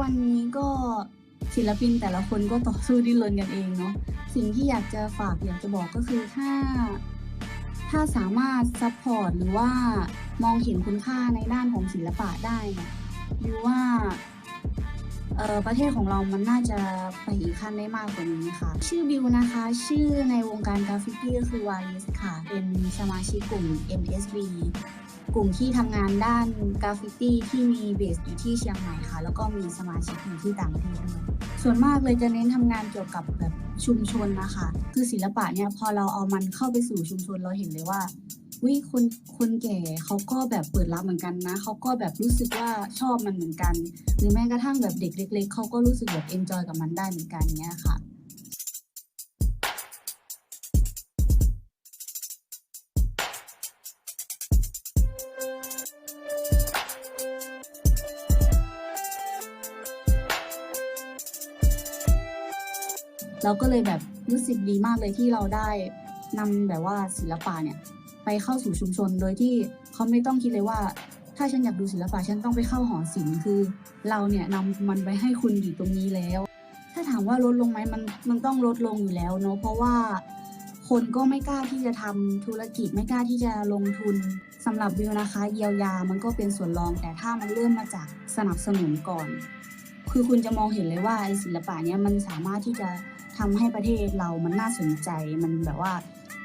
วันนี้ก็ศิลปินแต่ละคนก็ต่อสู้ดิ้นรนกันเองเนาะสิ่งที่อยากจะฝากอยากจะบอกก็คือถ้า ถ้าสามารถซัพพอร์ตหรือว่ามองเห็นคุณค่าในด้านของศิลปะได้เนี่ยวิวว่า เออประเทศของเรามันน่าจะไปอีกขั้นได้มากกว่านี้ค่ะ ชื่อบิวนะคะ ชื่อในวงการกราฟฟิตี้ก็คือวาริสค่ะ เป็นสมาชิกกลุ่ม MSB กลุ่มที่ทำงานด้านกราฟฟิตี้ที่มีเบสอยู่ที่เชียงใหม่ค่ะ แล้วก็มีสมาชิกอยู่ที่ต่างประเทศด้วยส่วนมากเลยจะเน้นทำงานเกี่ยวกับแบบชุมชนนะคะ คือศิลปะเนี่ยพอเราเอามันเข้าไปสู่ชุมชนเราเห็นเลยว่า วิคนคนแก่เขาก็แบบเปิดรับเหมือนกันนะเขาก็แบบรู้สึกว่าชอบมันเหมือนกัน หรือแม้กระทั่งแบบเด็กเล็ก ๆเขาก็รู้สึกแบบเอนจอยกับมันได้เหมือนกันเนี้ยค่ะเราก็เลยแบบรู้สึกดีมากเลยที่เราได้นำแบบว่าศิลปะเนี่ย ไปเข้าสู่ชุมชนโดยที่เขาไม่ต้องคิดเลยว่า ถ้าฉันอยากดูศิลปะฉันต้องไปเข้าหอศิลป์คือ เราเนี่ยนำมันไปให้คุณอยู่ตรงนี้แล้ว ถ้าถามว่าลดลงไหมมันมันต้องลดลงอยู่แล้วเนาะเพราะว่าคนก็ไม่กล้าที่จะทำธุรกิจไม่กล้าที่จะลงทุนสำหรับวิวนะคะเยียวยามันก็เป็นส่วนรอง แต่ถ้ามันเริ่มมาจากสนับสนุนก่อน คือคุณจะมองเห็นเลยว่าไอศิลปะเนี้ยมันสามารถที่จะทำให้ประเทศเรามันน่าสนใจมันแบบว่า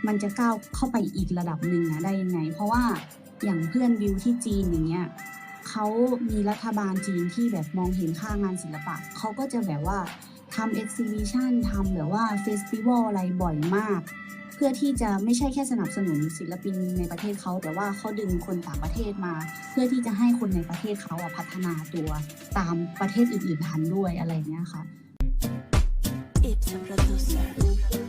มันจะก้าวเข้าไปอีกระดับหนึ่งนะได้ยังไง เพราะว่าอย่างเพื่อนวิวที่จีนอย่างเงี้ยเขามีรัฐบาลจีนที่แบบมองเห็นค่างานศิลปะเขาก็จะแบบว่าทำเอ็กซิบิชันทำแบบว่าเฟสติวัลอะไรบ่อยมาก เพื่อที่จะไม่ใช่แค่สนับสนุนศิลปินในประเทศเขาแต่ว่าเขาดึงคนต่างประเทศมา เพื่อที่จะให้คนในประเทศเขาอะพัฒนาตัวตามประเทศอื่นๆทันด้วยอะไรเงี้ยค่ะ It's a producer.